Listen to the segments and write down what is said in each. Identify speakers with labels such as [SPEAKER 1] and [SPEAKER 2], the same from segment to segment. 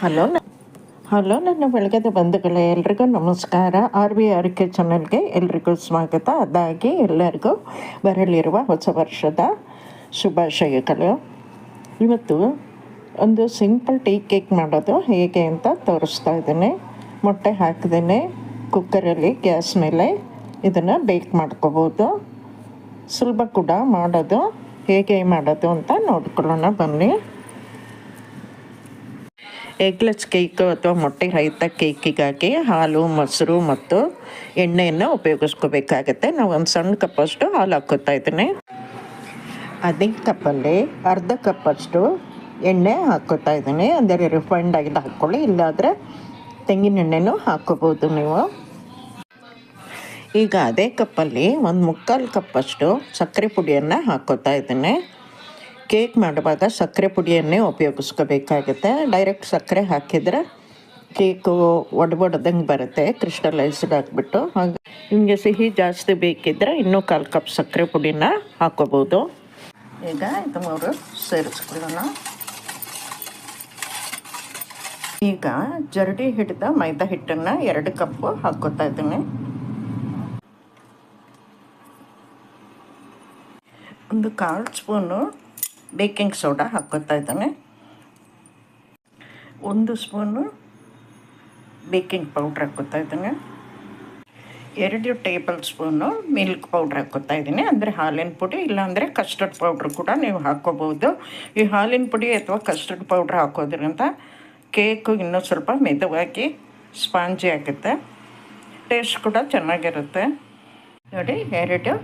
[SPEAKER 1] Hello hello, ನನ್ನ ಬೆಳಗದ ಬಂಧುಗಳೇ, ಎಲ್ರಿಗೂ ನಮಸ್ಕಾರ. ಆರ್ ಬಿ ಆರ್ ಕೆ ಚಾನಲ್ಗೆ ಎಲ್ರಿಗೂ ಸ್ವಾಗತ. ಅದಾಗಿ ಎಲ್ಲರಿಗೂ ಬರಲಿರುವ ಹೊಸ ವರ್ಷದ ಶುಭಾಶಯಗಳು. ಇವತ್ತು ಒಂದು ಸಿಂಪಲ್ ಟೀ ಕೇಕ್ ಮಾಡೋದು ಹೇಗೆ ಅಂತ ತೋರಿಸ್ತಾ ಇದ್ದೀನಿ. ಮೊಟ್ಟೆ ಹಾಕಿದ್ದೀನಿ ಕುಕ್ಕರಲ್ಲಿ ಗ್ಯಾಸ್ ಮೇಲೆ ಇದನ್ನು ಬೇಕ್ ಮಾಡ್ಕೋಬೋದು. ಸುಲಭ ಕೂಡ ಮಾಡೋದು. ಹೇಗೆ ಮಾಡೋದು ಅಂತ ನೋಡ್ಕೊಳ್ಳೋಣ ಬನ್ನಿ. ಎಗ್ಲೆಸ್ ಕೇಕು ಅಥವಾ ಮೊಟ್ಟೆ ರಹಿತ ಕೇಕಿಗಾಗಿ ಹಾಲು, ಮೊಸರು ಮತ್ತು ಎಣ್ಣೆಯನ್ನು ಉಪಯೋಗಿಸ್ಕೋಬೇಕಾಗತ್ತೆ. ನಾವು ಒಂದು ಸಣ್ಣ ಕಪ್ಪಷ್ಟು ಹಾಲು ಹಾಕೋತಾ ಇದ್ದೀನಿ. ಅದೇ ಕಪ್ಪಲ್ಲಿ ಅರ್ಧ ಕಪ್ಪಷ್ಟು ಎಣ್ಣೆ ಹಾಕೋತಾ ಇದ್ದೀನಿ. ಅಂದರೆ ರಿಫೈಂಡ್ ಆಗಿದ್ದು ಹಾಕ್ಕೊಳ್ಳಿ. ಇಲ್ಲಾದರೆ ತೆಂಗಿನ ಎಣ್ಣೆನೂ ಹಾಕ್ಕೋಬೋದು ನೀವು. ಈಗ ಅದೇ ಕಪ್ಪಲ್ಲಿ ಒಂದು ಮುಕ್ಕಾಲು ಕಪ್ಪಷ್ಟು ಸಕ್ಕರೆ ಪುಡಿಯನ್ನು ಹಾಕೋತಾ ಇದ್ದೀನಿ. ಕೇಕ್ ಮಾಡುವಾಗ ಸಕ್ಕರೆ ಪುಡಿಯನ್ನೇ ಉಪಯೋಗಿಸ್ಕೋಬೇಕಾಗುತ್ತೆ. ಡೈರೆಕ್ಟ್ ಸಕ್ಕರೆ ಹಾಕಿದರೆ ಕೇಕು ಒಡಬಡ್ದಂಗೆ ಬರುತ್ತೆ ಕ್ರಿಸ್ಟಲೈಸ್ಡ್ ಹಾಕ್ಬಿಟ್ಟು ಹಾಗೆ ನಿಮಗೆ ಸಿಹಿ ಜಾಸ್ತಿ ಬೇಕಿದ್ದರೆ ಇನ್ನೂ ಕಾಲು ಕಪ್ ಸಕ್ಕರೆ ಪುಡಿನ ಹಾಕೋಬೋದು. ಈಗ ಇದು ಮೂರು ಸೇರಿಸ್ಕೊಳ್ಳೋಣ. ಈಗ ಜರಡಿ ಹಿಡಿದ ಮೈದಾ ಹಿಟ್ಟನ್ನು ಎರಡು ಕಪ್ಪು ಹಾಕೋತಾ ಇದ್ದೀನಿ. ಒಂದು ಕಾಲು ಸ್ಪೂನು ಬೇಕಿಂಗ್ ಸೋಡಾ ಹಾಕ್ಕೊತಾ ಇದ್ದಾನೆ. ಒಂದು ಸ್ಪೂನು ಬೇಕಿಂಗ್ ಪೌಡ್ರ್ ಹಾಕ್ಕೊತಾ ಇದ್ದಾನೆ. ಎರಡು ಟೇಬಲ್ ಸ್ಪೂನು ಮಿಲ್ಕ್ ಪೌಡ್ರ್ ಹಾಕ್ಕೊತಾ ಇದ್ದೀನಿ. ಅಂದರೆ ಹಾಲಿನ ಪುಡಿ, ಇಲ್ಲಾಂದರೆ ಕಸ್ಟರ್ಡ್ ಪೌಡ್ರ್ ಕೂಡ ನೀವು ಹಾಕ್ಕೋಬೋದು. ಈ ಹಾಲಿನ ಪುಡಿ ಅಥವಾ ಕಸ್ಟರ್ಡ್ ಪೌಡ್ರ್ ಹಾಕೋದ್ರಿಂದ ಕೇಕು ಇನ್ನೂ ಸ್ವಲ್ಪ ಮೆದುವಾಗಿ ಸ್ಪಾಂಜಿ ಆಗುತ್ತೆ. ಟೇಸ್ಟ್ ಕೂಡ ಚೆನ್ನಾಗಿರುತ್ತೆ. ನೋಡಿ, ಎರಡು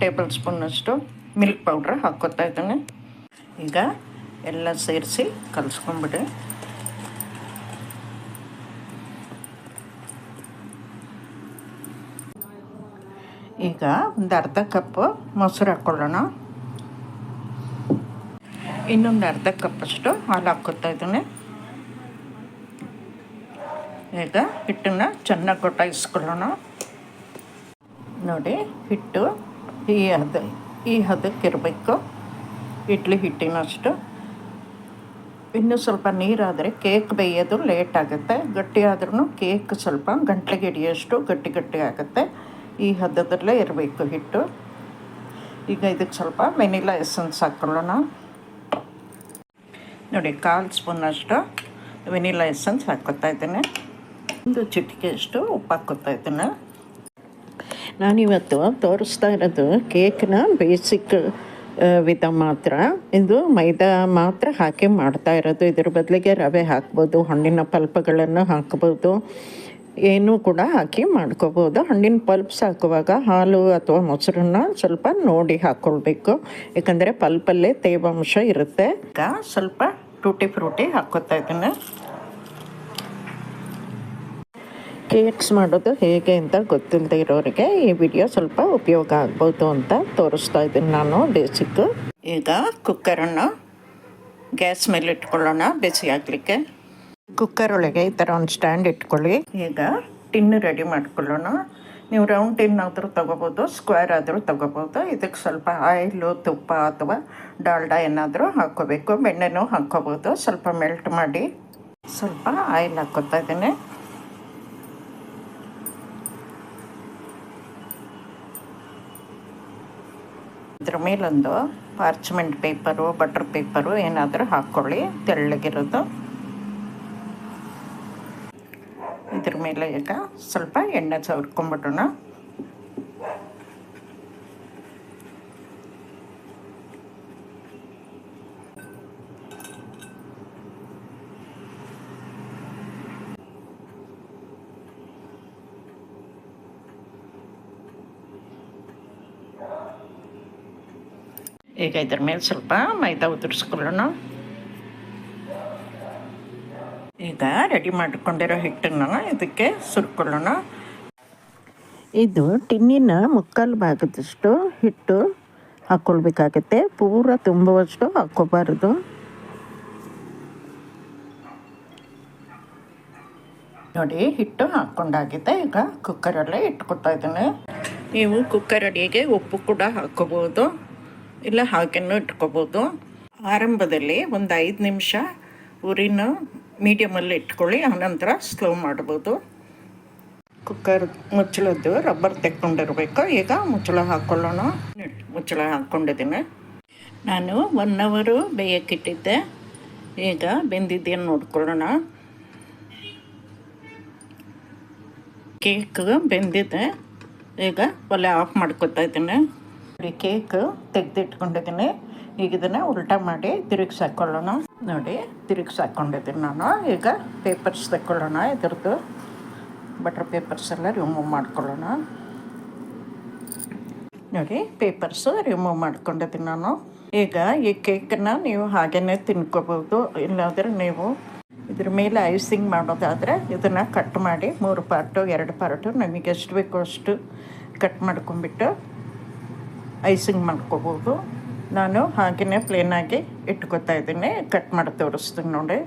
[SPEAKER 1] ಟೇಬಲ್ ಸ್ಪೂನಷ್ಟು ಮಿಲ್ಕ್ ಪೌಡ್ರ್ ಹಾಕ್ಕೊತಾ ಇದ್ದಾನೆ. ಈಗ ಎಲ್ಲ ಸೇರಿಸಿ ಕಲಿಸ್ಕೊಂಬಿಡಿ. ಈಗ ಒಂದು ಅರ್ಧ ಕಪ್ ಮೊಸರು ಹಾಕ್ಕೊಳ್ಳೋಣ ಇನ್ನೊಂದು ಅರ್ಧ ಕಪ್ಪಷ್ಟು ಹಾಲು ಹಾಕ್ಕೊತಾ ಇದ್ದೀನಿ. ಈಗ ಹಿಟ್ಟನ್ನು ಚೆನ್ನಾಗಿ ಕೊಟ್ಟಾಯಿಸ್ಕೊಳ್ಳೋಣ ನೋಡಿ ಹಿಟ್ಟು ಈ ಹದ ಈ ಹದಕ್ಕಿರಬೇಕು. ಇಡ್ಲಿ ಹಿಟ್ಟಿನಷ್ಟು. ಇನ್ನೂ ಸ್ವಲ್ಪ ನೀರಾದರೆ ಕೇಕ್ ಬೇಯೋದು ಲೇಟ್ ಆಗುತ್ತೆ. ಗಟ್ಟಿ ಕೇಕ್ ಸ್ವಲ್ಪ ಗಂಟ್ಲಿಗೆ ಹಿಡಿಯೋಷ್ಟು ಗಟ್ಟಿ ಗಟ್ಟಿ ಆಗುತ್ತೆ. ಈ ಹದ್ದದಲ್ಲೇ ಇರಬೇಕು ಹಿಟ್ಟು. ಈಗ ಇದಕ್ಕೆ ಸ್ವಲ್ಪ ವೆನಿಲಾ ಎಸೆನ್ಸ್ ಹಾಕ್ಕೊಳ್ಳೋಣ ನೋಡಿ, ಕಾಲು ಸ್ಪೂನಷ್ಟು ವೆನಿಲಾ ಎಸೆನ್ಸ್ ಹಾಕ್ಕೊತಾ ಇದ್ದೇನೆ. ಒಂದು ಚಿಟಿಕೆಯಷ್ಟು ಉಪ್ಪು ಹಾಕ್ಕೊತಾ ಇದ್ದೇನೆ. ನಾನಿವತ್ತು ತೋರಿಸ್ತಾ ಇರೋದು ಕೇಕ್ನ ಬೇಸಿಕ್ ವಿಧ ಮಾತ್ರ. ಇದು ಮೈದಾ ಮಾತ್ರ ಹಾಕಿ ಮಾಡ್ತಾ ಇರೋದು. ಇದ್ರ ಬದಲಿಗೆ ರವೆ ಹಾಕ್ಬೋದು, ಹಣ್ಣಿನ ಪಲ್ಪಗಳನ್ನು ಹಾಕ್ಬೋದು. ಏನೂ ಕೂಡ ಹಾಕಿ ಮಾಡ್ಕೋಬೋದು. ಹಣ್ಣಿನ ಪಲ್ಪ್ಸ್ ಹಾಕುವಾಗ ಹಾಲು ಅಥವಾ ಮೊಸರನ್ನ ಸ್ವಲ್ಪ ನೋಡಿ ಹಾಕ್ಕೊಳ್ಬೇಕು ಯಾಕಂದರೆ ಪಲ್ಪಲ್ಲೇ ತೇವಾಂಶ ಇರುತ್ತೆ. ಈಗ ಸ್ವಲ್ಪ ಟೂಟಿ ಫ್ರೂಟಿ ಹಾಕೋತಾ ಇದ್ದೀನಿ. ಕೇಕ್ಸ್ ಮಾಡೋದು ಹೇಗೆ ಅಂತ ಗೊತ್ತಿಲ್ಲದೆ ಇರೋರಿಗೆ ಈ ವಿಡಿಯೋ ಸ್ವಲ್ಪ ಉಪಯೋಗ ಆಗ್ಬೋದು ಅಂತ ತೋರಿಸ್ತಾ ಇದ್ದೀನಿ ನಾನು ಬೇಸಿಕ್. ಈಗ ಕುಕ್ಕರನ್ನು ಗ್ಯಾಸ್ ಮೇಲೆ ಇಟ್ಕೊಳ್ಳೋಣ ಬಿಸಿ ಆಗಲಿಕ್ಕೆ. ಕುಕ್ಕರ್ ಒಳಗೆ ಈ ಥರ ಒಂದು ಸ್ಟ್ಯಾಂಡ್ ಇಟ್ಕೊಳ್ಳಿ. ಈಗ ಟಿನ್ ರೆಡಿ ಮಾಡ್ಕೊಳ್ಳೋಣ. ನೀವು ರೌಂಡ್ ಟಿನ್ ಆದರೂ ತೊಗೋಬೋದು ಸ್ಕ್ವೇರ್ ಆದರೂ ತೊಗೋಬೋದು. ಇದಕ್ಕೆ ಸ್ವಲ್ಪ ಆಯಿಲು ತುಪ್ಪ ಅಥವಾ ಡಾಲ್ಡಾ ಏನಾದರೂ ಹಾಕ್ಕೋಬೇಕು. ಬೆಣ್ಣೆನೂ ಹಾಕ್ಕೋಬೋದು. ಸ್ವಲ್ಪ ಮೆಲ್ಟ್ ಮಾಡಿ ಸ್ವಲ್ಪ ಆಯಿಲ್ ಹಾಕ್ಕೋತಾ ಇದ್ದೀನಿ. ಇದ್ರ ಮೇಲೊಂದು ಪಾರ್ಚ್ಮೆಂಟ್ ಪೇಪರು ಬಟರ್ ಪೇಪರು ಏನಾದರೂ ಹಾಕ್ಕೊಳ್ಳಿ ತೆಳ್ಳಗಿರೋದು. ಇದ್ರ ಮೇಲೆ ಈಗ ಸ್ವಲ್ಪ ಎಣ್ಣೆ ಸವರ್ಕೊಂಬಿಡೋಣ. ಈಗ ಇದ್ರ ಮೇಲೆ ಸ್ವಲ್ಪ ಮೈದಾ ಉದುರಿಸ್ಕೊಳ್ಳೋಣ. ಈಗ ರೆಡಿ ಮಾಡಿಕೊಂಡಿರೋ ಹಿಟ್ಟನ್ನು ಇದಕ್ಕೆ ಸುರ್ಕೊಳ್ಳೋಣ. ಇದು ಟಿನ್ನಿನ ಮುಕ್ಕಾಲು ಭಾಗದಷ್ಟು ಹಿಟ್ಟು ಹಾಕ್ಕೊಳ್ಬೇಕಾಗತ್ತೆ ಪೂರ ತುಂಬುವಷ್ಟು ಹಾಕ್ಕೋಬಾರ್ದು. ನೋಡಿ ಹಿಟ್ಟು ಹಾಕ್ಕೊಂಡಾಗಿದೆ ಈಗ ಕುಕ್ಕರಲ್ಲೇ ಇಟ್ಕೊತಾ ಇದ್ದೀನಿ. ನೀವು ಕುಕ್ಕರ್ ಅಡಿಗೆ ಉಪ್ಪು ಕೂಡ ಹಾಕ್ಕೋಬೋದು. ಇಲ್ಲ, ಹಾಗೆನೂ ಇಟ್ಕೋಬೋದು. ಆರಂಭದಲ್ಲಿ ಒಂದು ಐದು ನಿಮಿಷ ಉರಿನ ಮೀಡಿಯಮಲ್ಲಿ ಇಟ್ಕೊಳ್ಳಿ, ಆನಂತರ ಸ್ಲೋ ಮಾಡ್ಬೋದು. ಕುಕ್ಕರ್ ಮುಚ್ಚಳದ್ದು ರಬ್ಬರ್ ತೆಕ್ಕೊಂಡಿರಬೇಕು. ಈಗ ಮುಚ್ಚಳ ಹಾಕ್ಕೊಳ್ಳೋಣ ಮುಚ್ಚಳ ಹಾಕ್ಕೊಂಡಿದ್ದೀನಿ. ನಾನು ಒನ್ ಅವರು ಬೇಯಕ್ಕಿಟ್ಟಿದ್ದೆ ಈಗ ಬೆಂದಿದ್ದೇನು ನೋಡ್ಕೊಳ್ಳೋಣ. ಕೇಕ್ ಬೆಂದಿದೆ. ಈಗ ಒಲೆ ಆಫ್ ಮಾಡ್ಕೊತಾ ಇದ್ದೀನಿ. ನೋಡಿ ಕೇಕ್ ತೆಗೆದಿಟ್ಕೊಂಡಿದ್ದೀನಿ. ಈಗ ಇದನ್ನು ಉಲ್ಟಾ ಮಾಡಿ ತಿರುಗಿಸಿ ಹಾಕ್ಕೊಳ್ಳೋಣ ನೋಡಿ, ತಿರುಗಿಸಿ ಹಾಕ್ಕೊಂಡಿದ್ದೀನಿ ನಾನು. ಈಗ ಪೇಪರ್ಸ್ ತಗೊಳ್ಳೋಣ ಇದ್ರದ್ದು. ಬಟರ್ ಪೇಪರ್ಸ್ ಎಲ್ಲ ರಿಮೂವ್ ಮಾಡ್ಕೊಳ್ಳೋಣ. ನೋಡಿ ಪೇಪರ್ಸು ರಿಮೂವ್ ಮಾಡ್ಕೊಂಡಿದ್ದೀನಿ ನಾನು. ಈಗ ಈ ಕೇಕನ್ನು ನೀವು ಹಾಗೇ ತಿನ್ಕೋಬೋದು ಇಲ್ಲಾಂದರೆ ನೀವು ಇದ್ರ ಮೇಲೆ ಐಸಿಂಗ್ ಮಾಡೋದಾದರೆ ಇದನ್ನು ಕಟ್ ಮಾಡಿ ಮೂರು ಪಾರ್ಟು ಎರಡು ಪಾರ್ಟು ನಮಗೆ ಎಷ್ಟು ಬೇಕೋ ಅಷ್ಟು ಕಟ್ ಮಾಡ್ಕೊಂಬಿಟ್ಟು ಐಸಿಂಗ್ ಮಾಡ್ಕೋಬೋದು. ನಾನು ಹಾಗೆಯೇ ಪ್ಲೇನಾಗಿ ಇಟ್ಕೋತಾ ಇದ್ದೀನಿ. ಕಟ್ ಮಾಡಿ ತೋರಿಸ್ತೀನಿ ನೋಡಿ.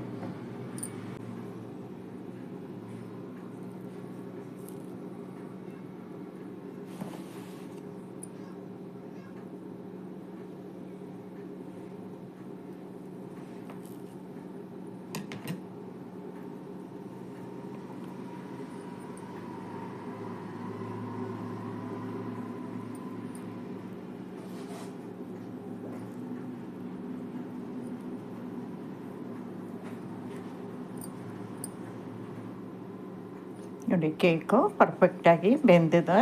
[SPEAKER 1] ನೋಡಿ, ಕೇಕು ಪರ್ಫೆಕ್ಟಾಗಿ ಬೆಂದಿದೆ.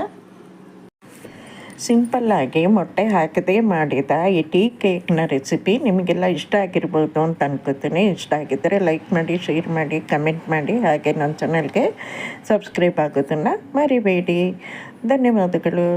[SPEAKER 1] ಸಿಂಪಲ್ಲಾಗಿ ಮೊಟ್ಟೆ ಹಾಕದೆ ಮಾಡಿದ ಈ ಟೀ ಕೇಕ್ನ ರೆಸಿಪಿ ನಿಮಗೆಲ್ಲ ಇಷ್ಟ ಆಗಿರ್ಬೋದು ಅಂತ ಅನ್ಕೋತೀನಿ. ಇಷ್ಟ ಆಗಿದ್ದರೆ ಲೈಕ್ ಮಾಡಿ ಶೇರ್ ಮಾಡಿ ಕಮೆಂಟ್ ಮಾಡಿ. ಹಾಗೆ ನನ್ನ ಚಾನಲ್ಗೆ ಸಬ್ಸ್ಕ್ರೈಬ್ ಆಗೋದನ್ನು ಮರಿಬೇಡಿ. ಧನ್ಯವಾದಗಳು.